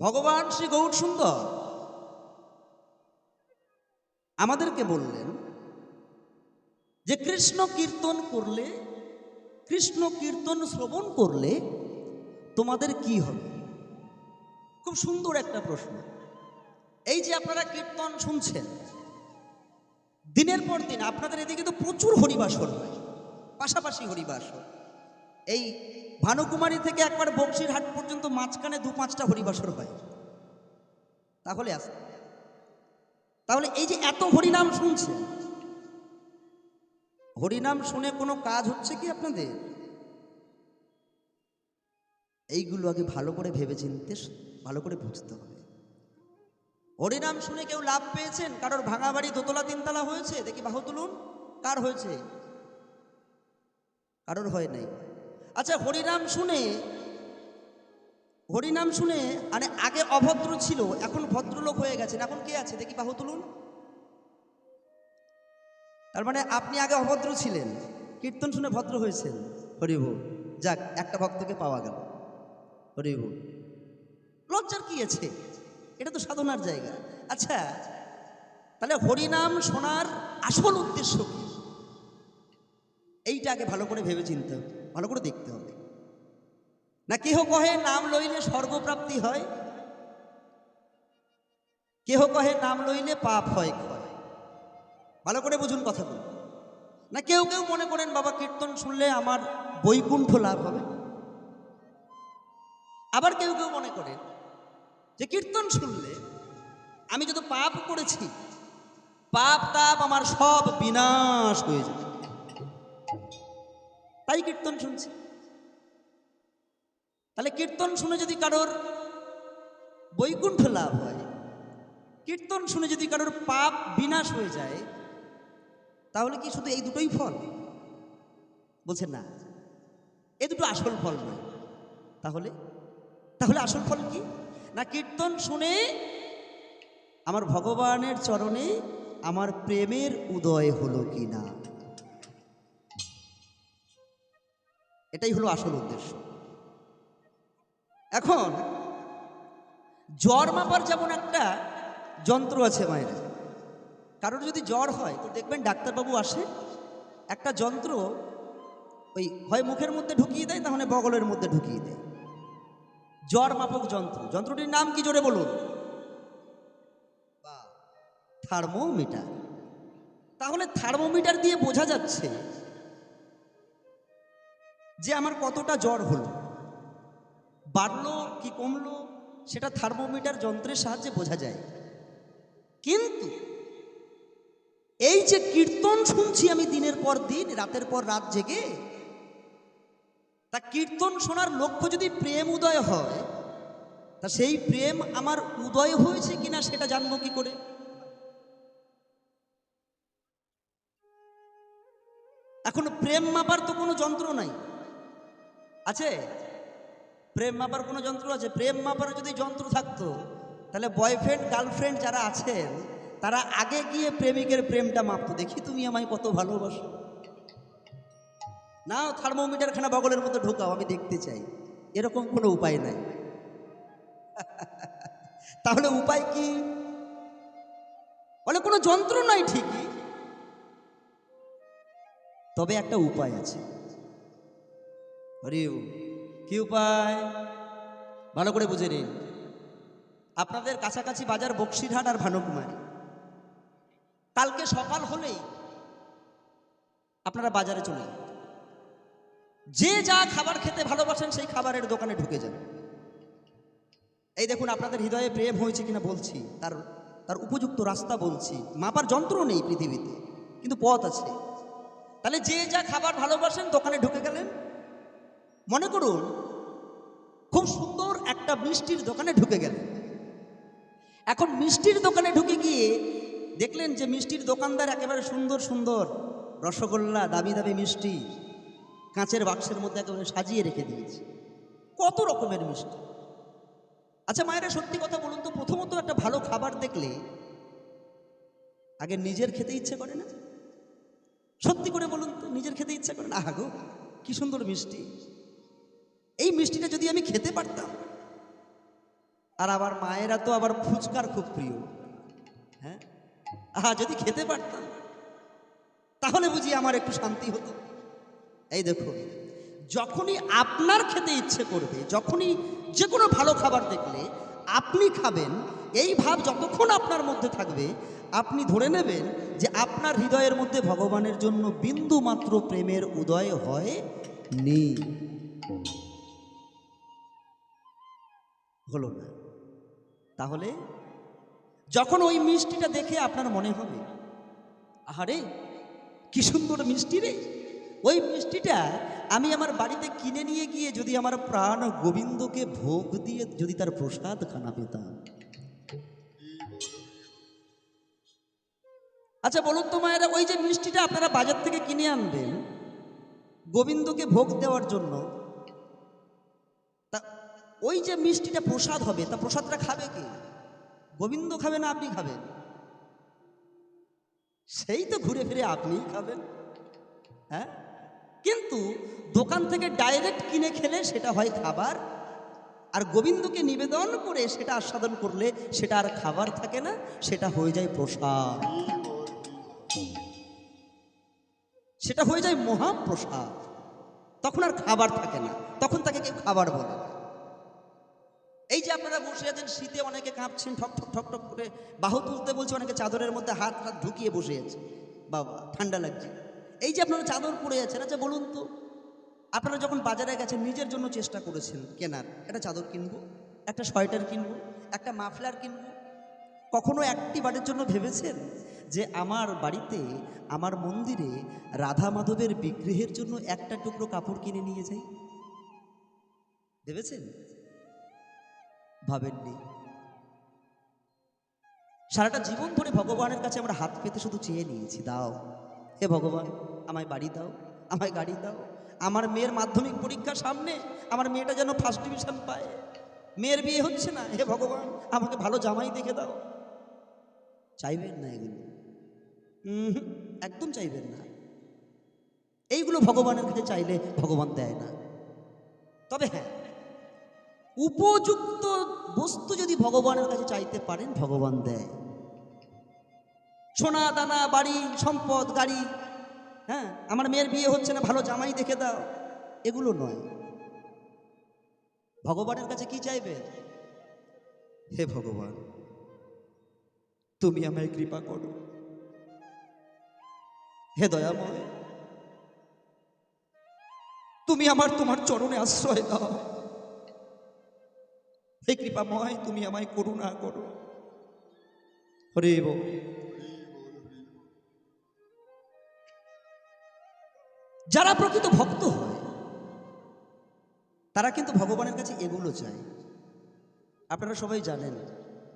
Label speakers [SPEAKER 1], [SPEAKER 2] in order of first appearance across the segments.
[SPEAKER 1] ভগবান শ্রী গৌর সুন্দর। আমাদেরকে বললেন যে কৃষ্ণ কীর্তন করলে, কৃষ্ণ কীর্তন শ্রবণ করলে তোমাদের কি হবে? খুব সুন্দর একটা প্রশ্ন। এই যে আপনারা কীর্তন শুনছেন, দিনের পর দিন আপনাদের এদিকে তো প্রচুর হরিবাসর হয়, পাশাপাশি হরিবাসর এই ভানুকুমারী থেকে একবার বক্সিরহাট পর্যন্ত মাঝখানে দু পাঁচটা হরিবাসর হয়। তাহলে আসে তাহলে এই যে এত হরিনাম শুনছে, হরিনাম শুনে কোনো কাজ হচ্ছে কি আপনাদের? এইগুলো আগে ভালো করে ভেবে চিনতে ভালো করে বুঝতে হবে। হরিনাম শুনে কেউ লাভ পেয়েছেন? কারোর ভাঙা বাড়ি দোতলা তিনতলা হয়েছে? দেখি বাহু তুলুন। কার হয়েছে? কারোর হয় নাই। আচ্ছা হরিনাম শুনে হরিনাম শুনে মানে আগে অভদ্র ছিল, এখন ভদ্রলোক হয়ে গেছেন। এখন কে আছে? দেখি বাহু তুলুন। তার মানে আপনি আগে অভদ্র ছিলেন, কীর্তন শুনে ভদ্র হয়েছেন হরিব যাক, একটা ভক্তকে পাওয়া গেল হরিব লজ্জার কি আছে? এটা তো সাধনার জায়গা। আচ্ছা তাহলে হরিনাম শোনার আসল উদ্দেশ্য কি? এইটা আগে ভালো করে ভেবে চিনতে হবে। ভালো করে দেখতে হবে। না, কেহ কহে, নাম লইলে স্বর্গপ্রাপ্তি হয়? কেহ কহে, নাম লইলে পাপ হয় ক্ষয় ভালো করে বুঝুন কথাগুলো। না, কেউ কেউ মনে করেন, বাবা, কীর্তন শুনলে আমার বৈকুণ্ঠ লাভ হবে। আবার কেউ কেউ মনে করেন যে, কীর্তন শুনলে আমি যত পাপ করেছি, পাপ তাপ আমার সব বিনাশ হয়ে যাবে। তাই কীর্তন শুনছি। তাহলে কীর্তন শুনে যদি কারোর বৈকুণ্ঠ লাভ হয়, কীর্তন শুনে যদি কারোর পাপ বিনাশ হয়ে যায়, তাহলে কি শুধু এই দুটোই ফল? বলছেন না, এ দুটো আসল ফল নয়। তাহলে তাহলে আসল ফল কি? না কীর্তন শুনে আমার ভগবানের চরণে আমার প্রেমের উদয় হলো কি না এটাই হলো আসল উদ্দেশ্য। এখন, জ্বর মাপার যেমন একটা যন্ত্র আছে মায়ের। কারোর যদি জ্বর হয়, তো দেখবেন ডাক্তারবাবু আসে, একটা যন্ত্র ওই হয় মুখের মধ্যে ঢুকিয়ে দেয় তাহলে বগলের মধ্যে ঢুকিয়ে দেয়। জ্বর মাপক যন্ত্র। যন্ত্রটির নাম কি জোরে বলুন? থার্মোমিটার। তাহলে থার্মোমিটার দিয়ে বোঝা যাচ্ছে যে আমার কতটা জ্বর হলো। বাড়লো কি কমলো, সেটা থার্মোমিটার যন্ত্রের সাহায্যে বোঝা যায়। কিন্তু এই যে কীর্তন শুনছি আমি দিনের পর দিন, রাতের পর রাত জেগে, তা কীর্তন শোনার লক্ষ্য যদি প্রেম উদয় হয়, তা সেই প্রেম আমার উদয় হয়েছে কিনা সেটা জানব কি করে? এখন প্রেম মাপার তো কোনো যন্ত্র নাই। আছে? প্রেম মাপার কোনো যন্ত্র আছে? প্রেম মাপার যদি যন্ত্র থাকতো, তাহলে বয়ফ্রেন্ড গার্লফ্রেন্ড যারা আছেন, তারা আগে গিয়ে প্রেমিকের প্রেমটা মাপতো। দেখি তুমি আমায় কত ভালোবাসো। না থার্মোমিটার খানা বগলের মধ্যে ঢোকাও, আমি দেখতে চাই। এরকম কোনো উপায় নাই। তাহলে উপায় কি? বলে কোনো যন্ত্র নাই ঠিকই। তবে একটা উপায় আছে। হরিও কি উপায়? ভালো করে বুঝে নিন। আপনাদের কাছাকাছি বাজার বক্সিরহাট আর ভানুকুমারী। কালকে সকাল হলেই আপনারা বাজারে চলে যান। যে যা খাবার খেতে ভালোবাসেন সেই খাবারের দোকানে ঢুকে যান। এই দেখুন, আপনাদের হৃদয়ে প্রেম হয়েছে কিনা বলছি, তার তার উপযুক্ত রাস্তা বলছি, মাপার যন্ত্র নেই পৃথিবীতে, কিন্তু পথ আছে। তাহলে যে যা খাবার ভালোবাসেন দোকানে ঢুকে গেলেন। মনে করুন, খুব সুন্দর একটা মিষ্টির দোকানে ঢুকে গেলেন। এখন মিষ্টির দোকানে ঢুকে গিয়ে দেখলেন যে মিষ্টির দোকানদার একেবারে সুন্দর সুন্দর রসগোল্লা, দামি দামি মিষ্টি কাঁচের বাক্সের মধ্যে একেবারে সাজিয়ে রেখে দিয়েছে। কত রকমের মিষ্টি। আচ্ছা মায়েরা, সত্যি কথা বলুন তো, প্রথমত একটা ভালো খাবার দেখলে আগে নিজের খেতে ইচ্ছে করে না? সত্যি করে বলুন তো, নিজের খেতে ইচ্ছে করে না? আগো কি সুন্দর মিষ্টি। এই মিষ্টিটা যদি আমি খেতে পারতাম। আর আবার মায়েরা তো আবার ফুচকার খুব প্রিয়। হ্যাঁ? আহা যদি খেতে পারতাম, তাহলে বুঝি আমার একটু শান্তি হতো। এই দেখুন যখনই আপনার খেতে ইচ্ছে করবে, যখনই যে কোনো ভালো খাবার দেখলে আপনি খাবেন, এই ভাব যতক্ষণ আপনার মধ্যে থাকবে, আপনি ধরে নেবেন যে আপনার হৃদয়ের মধ্যে ভগবানের জন্য বিন্দু মাত্র প্রেমের উদয় হয় নি হলো না। তাহলে যখন ওই মিষ্টিটা দেখে আপনার মনে হবে, আহারে, কি সুন্দর মিষ্টি রে। ওই মিষ্টিটা আমি আমার বাড়িতে কিনে নিয়ে গিয়ে যদি আমার প্রাণ গোবিন্দকে ভোগ দিয়ে যদি তার প্রসাদ খানা পেতাম। আচ্ছা বলুন তো মায়েরা, ওই যে মিষ্টিটা আপনারা বাজার থেকে কিনে আনবেন গোবিন্দকে ভোগ দেওয়ার জন্য ওই যে মিষ্টিটা প্রসাদ হবে, তা প্রসাদটা খাবে কে? গোবিন্দ খাবে না আপনি খাবেন? সেই তো ঘুরে ফিরে আপনিই খাবেন। হ্যাঁ? কিন্তু দোকান থেকে ডাইরেক্ট কিনে খেলে সেটা হয় খাবার, আর গোবিন্দকে নিবেদন করে সেটা আস্বাদন করলে সেটা আর খাবার থাকে না, সেটা হয়ে যায় প্রসাদ। সেটা হয়ে যায় মহাপ্রসাদ। তখন আর খাবার থাকে না, তখন তাকে কেউ খাবার বলে আছেন শীতে অনেকে কাঁপছেন, ঠক ঠক ঠক ঠক করে বাহু তুলতে বলছে, অনেকে চাদরের মধ্যে হাত হাত ঢুকিয়ে বসে আছে। বাবা, ঠান্ডা লাগছে। এই যে আপনারা চাদর পরে আছেন আচ্ছা বলুন তো, আপনারা যখন বাজারে গেছেন, নিজের জন্য চেষ্টা করেছেন কেনার? একটা চাদর কিনবো, একটা সোয়েটার কিনবো, একটা মাফলার কিনবো? কখনো একটি বারের জন্য ভেবেছেন যে আমার বাড়িতে, আমার মন্দিরে রাধা মাধবের বিগ্রহের জন্য একটা টুকরো কাপড় কিনে নিয়ে যাই? ভেবেছেন? ভাবেননি। সারাটা জীবন ধরে ভগবানের কাছে আমরা হাত পেতে শুধু চেয়ে নিয়েছি, দাও। হে ভগবান, আমায় বাড়ি দাও, আমায় গাড়ি দাও। আমার মেয়ের মাধ্যমিক পরীক্ষা সামনে আমার মেয়েটা যেন ফার্স্ট ডিভিশন পায়। মেয়ের বিয়ে হচ্ছে না, হে ভগবান, আমাকে ভালো জামাই দেখে দাও। চাইবেন না এগুলো? একদম চাইবেন না। এইগুলো ভগবানের কাছে চাইলে ভগবান দেয় না। তবে হ্যাঁ উপযুক্ত বস্তু যদি ভগবানের কাছে চাইতে পারেন, ভগবান দেয়। সোনা, দানা, বাড়ি, সম্পদ, গাড়ি হ্যাঁ আমার মেয়ের বিয়ে হচ্ছে না, ভালো জামাই দেখে দাও, এগুলো নয়। ভগবানের কাছে কি চাইবে? হে ভগবান, তুমি আমায় কৃপা করো। হে দয়াময়, তুমি আমার তোমার চরণে আশ্রয় দাও। হে কৃপাময়, তুমি আমায় করুণা করো। হরে বল। যারা প্রকৃত ভক্ত হয়, তারা কিন্তু ভগবানের কাছে এগুলো চায়। আপনারা সবাই জানেন,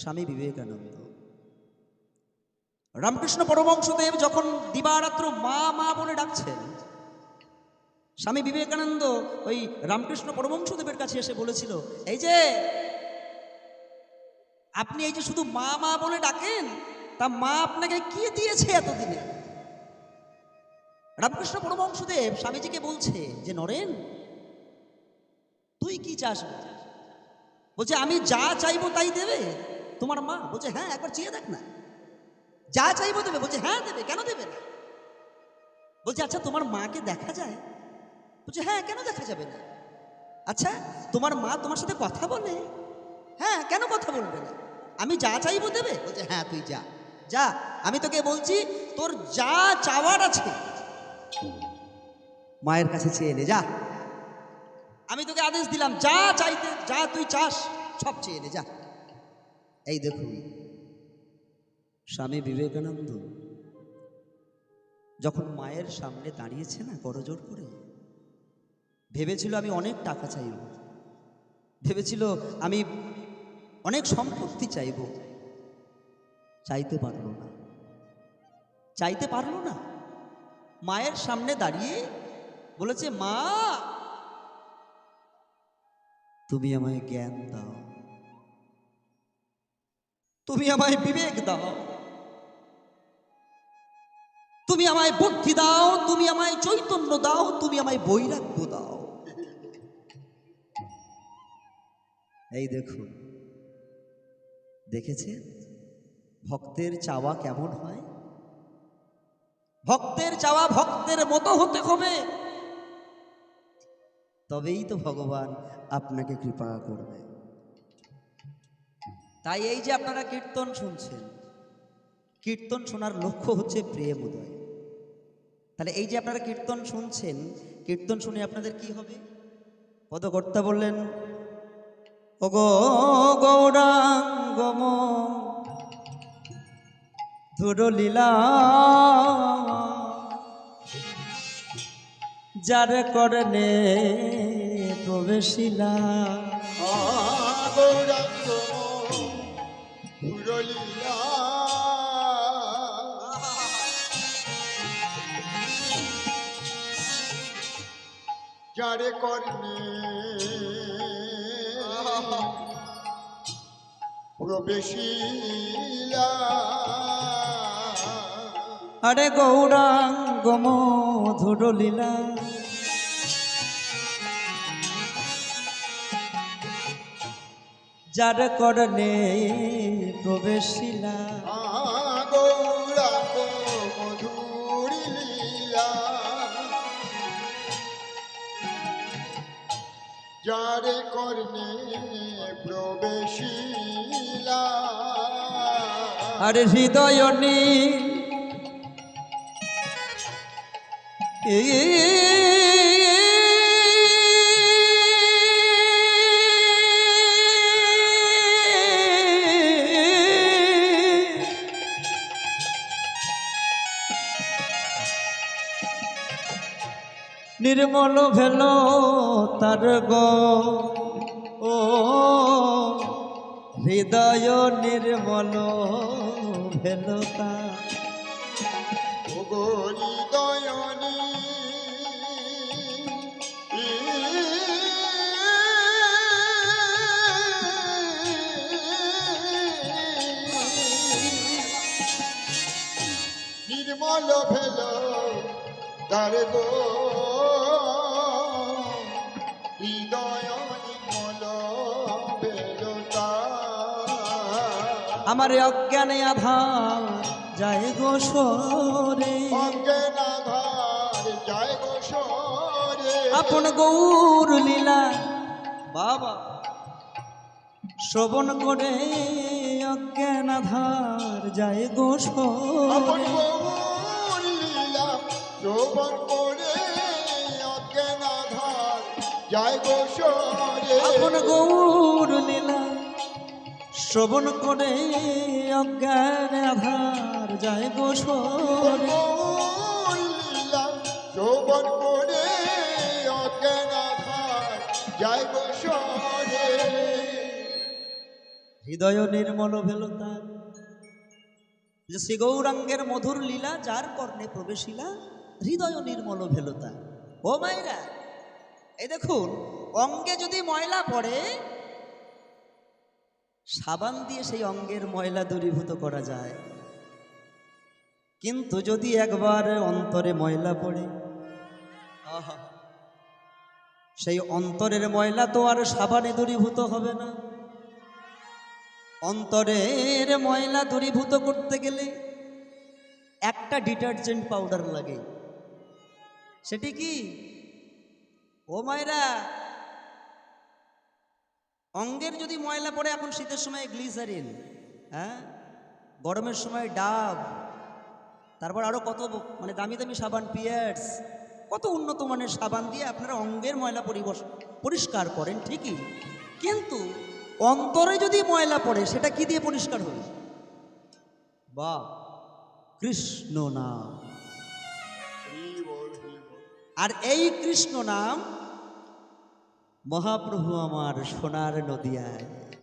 [SPEAKER 1] স্বামী বিবেকানন্দ। রামকৃষ্ণ পরমংশদেব যখন দিবারাত্র মা মা বলে ডাকছেন, স্বামী বিবেকানন্দ ওই রামকৃষ্ণ পরমংশদেবের কাছে এসে বলেছিল, এই যে আপনি এই যে শুধু মা মা বলে ডাকেন, তা মা আপনাকে কি দিয়েছে এতদিনে? রামকৃষ্ণ পরমংশদেব স্বামীজিকে বলছে যে, নরেন, তুই কি চাস? বলছে, আমি যা চাইব তাই দেবে তোমার মা। বলছে হ্যাঁ একবার চেয়ে দেখ না। যা চাইব দেবে। বলছে হ্যাঁ দেবে, কেন দেবে না? বলছে আচ্ছা তোমার মাকে দেখা যায়? বলছে হ্যাঁ কেন দেখা যাবে না? আচ্ছা তোমার মা তোমার সাথে কথা বলে? হ্যাঁ কেন কথা বলবে না? আমি যা চাইব দেবে? বলছে হ্যাঁ তুই যা। যা, আমি তোকে বলছি, তোর যা চাওয়ার আছে, মায়ের কাছে চেয়ে নে, যা। আমি তোকে আদেশ দিলাম, যা চাইতে, যা তুই চাস, সব চেয়ে নে, যা। এই দেখুন, স্বামী বিবেকানন্দ যখন মায়ের সামনে দাঁড়িয়েছে না করজোর করে, ভেবেছিল আমি অনেক টাকা চাইব। ভেবেছিল আমি অনেক সম্পত্তি চাইব। চাইতে পারল না। চাইতে পারল না। মায়ের সামনে দাঁড়িয়ে বলেছে, মা, তুমি আমায় জ্ঞান দাও। তুমি আমায় বিবেক দাও। তুমি আমায় বুদ্ধি দাও। তুমি আমায় চৈতন্য দাও। তুমি আমায় বৈরাগ্য দাও। এই দেখুন দেখেছেন? ভক্তের চাওয়া কেমন হয়? ভক্তের চাওয়া ভক্তের মতো হতে হবে। তবেই তো ভগবান আপনাকে কৃপা করবে। তাই এই যে আপনারা কীর্তন শুনছেন, কীর্তন শোনার লক্ষ্য হচ্ছে প্রেম উদয়। তাহলে এই যে আপনারা কীর্তন শুনছেন, কীর্তন শুনে আপনাদের কি হবে? পদকর্তা বললেন ওগো গৌরাঙ্গম ধুরলীলা যার করনে প্রবেশিলা।
[SPEAKER 2] যারে কর্ণে প্রবেশিলা।
[SPEAKER 1] আরে গৌরাঙ্গম ধুরলীলা যার করনে প্রবেশিলা।
[SPEAKER 2] গৌরাঙ্গ যারে কর্ণে প্রবেশিলা।
[SPEAKER 1] আরে হৃদয় নীল নির্মল ভেল তার গো। ও হৃদয় নির্মল ভেল তার
[SPEAKER 2] দয়নি নির্মল ভেল তার গো।
[SPEAKER 1] আমার অজ্ঞানে আধার যায় গো সরে।
[SPEAKER 2] অজ্ঞানাধার জয় গোসরে
[SPEAKER 1] আপন গৌর লীলা বাবা। শ্রবণ করে অজ্ঞান আধার যায় গো সরে।
[SPEAKER 2] গৌর লীলা শোভন করে অজ্ঞানাধার জয় গোসরে
[SPEAKER 1] আপন গৌর লীলা শ্রবণ করে অজ্ঞান আধার যায় গো সরে
[SPEAKER 2] গৌর লীলা শোভন করে জয় গোসরে
[SPEAKER 1] হৃদয় নির্মল ভেল তার যে শ্রী গৌরাঙ্গের মধুর লীলা যার কর্ণে প্রবেশিলা হৃদয় নির্মল ভেলতা। ও মায়েরা এই দেখুন অঙ্গে যদি ময়লা পড়ে সাবান দিয়ে সেই অঙ্গের ময়লা দূরীভূত করা যায়। কিন্তু যদি একবার অন্তরে ময়লা পড়ে সেই অন্তরের ময়লা তো আর সাবানে দূরীভূত হবে না। অন্তরের ময়লা দূরীভূত করতে গেলে একটা ডিটারজেন্ট পাউডার লাগে। সেটি কি? ও মায়েরা অঙ্গের যদি ময়লা পড়ে এখন শীতের সময় গ্লিসারিন হ্যাঁ? গরমের সময় ডাব তারপর আরও কত মানে দামি দামি সাবান পিয়ার্স কত উন্নত মানের সাবান দিয়ে আপনারা অঙ্গের ময়লা পরিবশ পরিষ্কার করেন ঠিকই। কিন্তু অন্তরে যদি ময়লা পড়ে সেটা কি দিয়ে পরিষ্কার হবে? বা কৃষ্ণ নাম। আর এই কৃষ্ণ নাম মহাপ্রভু আমার সোনার নদিয়ায়।